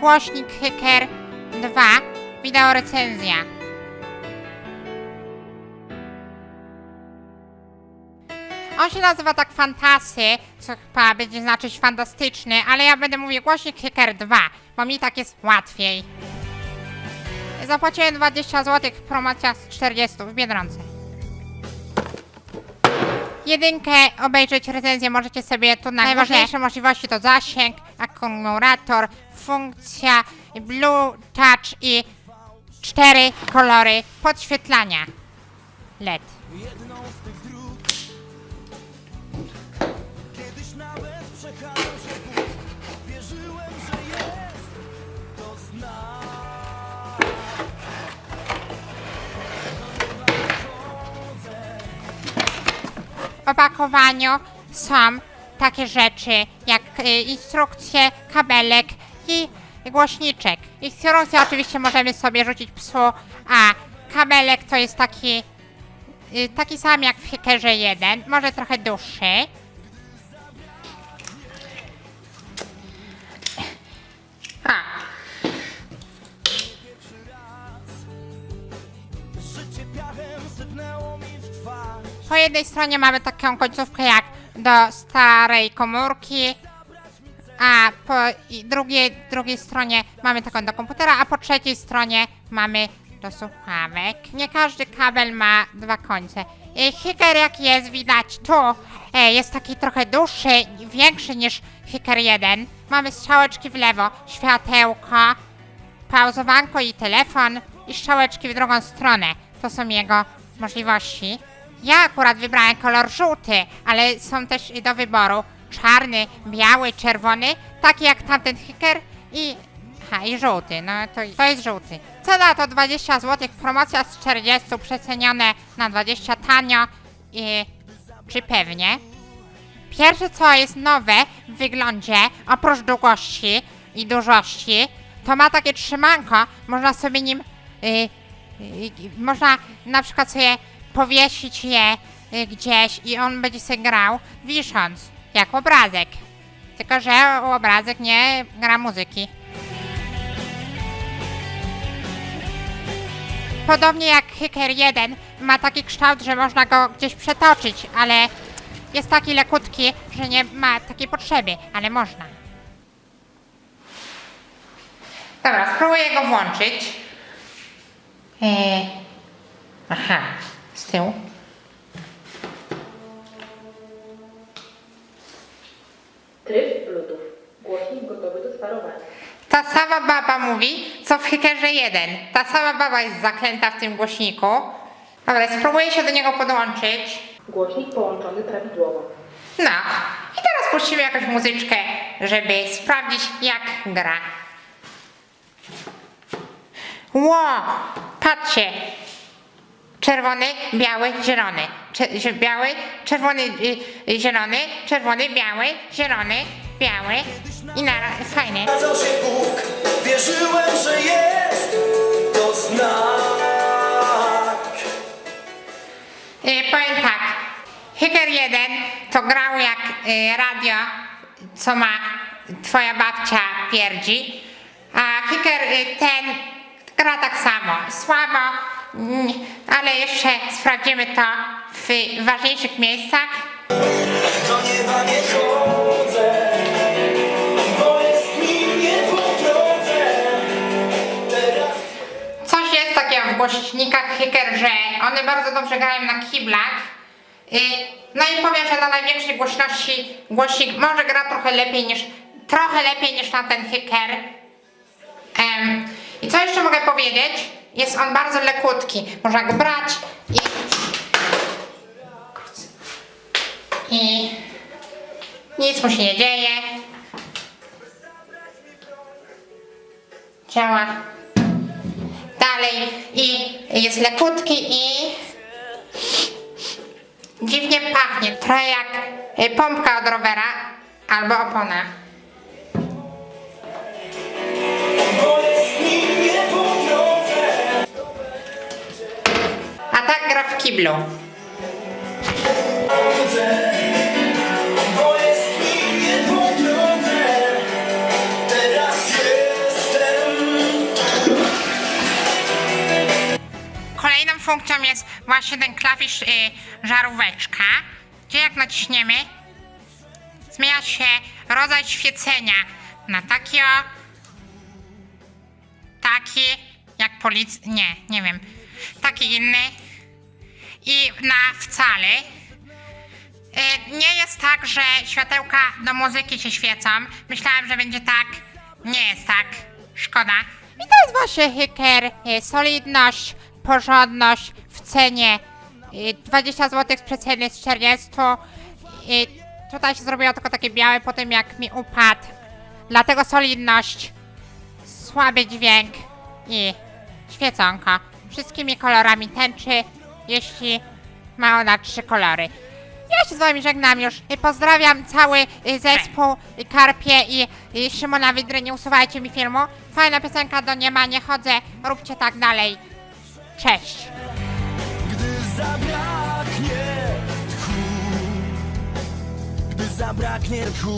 głośnik Hyker 2, wideo recenzja. On się nazywa tak Fantasy, co chyba będzie znaczyć fantastyczny, ale ja będę mówił głośnik Hyker 2, bo mi tak jest łatwiej. Zapłaciłem 20 zł, promocja z 40 w Biedronce. Jedynkę obejrzeć recenzję możecie sobie tu na Najważniejsze możliwości to zasięg, akumulator, funkcja Blue Touch i cztery kolory podświetlania LED. Opakowaniu są takie rzeczy jak y, instrukcje, kabelek i głośniczek. Instrukcje oczywiście możemy sobie rzucić psu, a kabelek to jest taki y, taki sam jak w Hackerze 1, może trochę dłuższy. Po jednej stronie mamy taką końcówkę jak do starej komórki, a po drugiej, drugiej stronie mamy taką do komputera, a po trzeciej stronie mamy do słuchawek. Nie każdy kabel ma dwa końce. I Hiker jak jest widać tu, e, jest taki trochę dłuższy, większy niż Hiker 1. Mamy strzałeczki w lewo, światełko, pauzowanko i telefon i strzałeczki w drugą stronę. To są jego możliwości. Ja akurat wybrałem kolor żółty, ale są też i do wyboru czarny, biały, czerwony, taki jak tamten hiker i... Ha, i żółty, no to, to jest żółty. Cena to 20 zł, promocja z 40, przecenione na 20 tanio i... czy pewnie? Pierwsze co jest nowe w wyglądzie, oprócz długości i dużości, to ma takie trzymanko, można sobie nim, y, y, można na przykład sobie powiesić je y, gdzieś i on będzie sobie grał wisząc, jak obrazek. Tylko, że obrazek nie gra muzyki. Podobnie jak Hiker 1 ma taki kształt, że można go gdzieś przetoczyć, ale jest taki lekutki, że nie ma takiej potrzeby, ale można. Dobra, spróbuję go włączyć. Eee, aha, z tyłu. Tryb Bluetooth. Głośnik gotowy do sparowania. Ta sama baba mówi, co w Hackerze 1. Ta sama baba jest zaklęta w tym głośniku. Dobra, spróbuję się do niego podłączyć. Głośnik połączony prawidłowo. No, i teraz puścimy jakąś muzyczkę, żeby sprawdzić, jak gra. Ło, patrzcie. Czerwony, biały, zielony. Cze- biały, czerwony, y, y, zielony, czerwony, biały, zielony, biały. I na fajny. Zgadzał się Bóg Wierzyłem, że jest To znak Y, powiem tak, Hiker 1 to grał jak y, radio, co ma twoja babcia pierdzi, a Hiker y, ten gra tak samo, słabo, mm, ale jeszcze sprawdzimy to w ważniejszych miejscach. Do nieba nie chodzę Bo jest mi nie po drodze Teraz Coś jest takiego w głośnikach Hiker, że one bardzo dobrze grają na kiblach. Y, No i powiem, że na największej głośności głośnik może gra trochę lepiej niż trochę lepiej niż na ten Hiker. Em, I co jeszcze mogę powiedzieć? Jest on bardzo lekutki. Można go brać i i nic mu się nie dzieje. Działa dalej i jest lekutki i dziwnie pachnie. Trochę jak y, pompka od rowera albo opona. kiblu. Kolejną funkcją jest właśnie ten klawisz y, żaróweczka, gdzie jak naciśniemy, zmienia się rodzaj świecenia na taki o, taki jak polic... nie, nie wiem, taki inny i na wcale. Y, nie jest tak, że światełka do muzyki się świecą. Myślałem, że będzie tak. Nie jest tak. Szkoda. Jest właśnie hyker. Y, solidność, porządność w cenie. Y, 20 zł z przeceny z 40. I tutaj się zrobiło tylko takie białe po tym jak mi upadł. Dlatego solidność, słaby dźwięk i świeconko. Wszystkimi kolorami tęczy, jeśli ma ona trzy kolory. Ja się z wami żegnam już. Pozdrawiam cały y, zespół Karpie i Szymona Wydry. Nie usuwajcie mi filmu. Fajna piosenka do nieba, nie chodzę. Róbcie tak dalej. Cześć. Gdy zabraknie tchu Gdy zabraknie tchu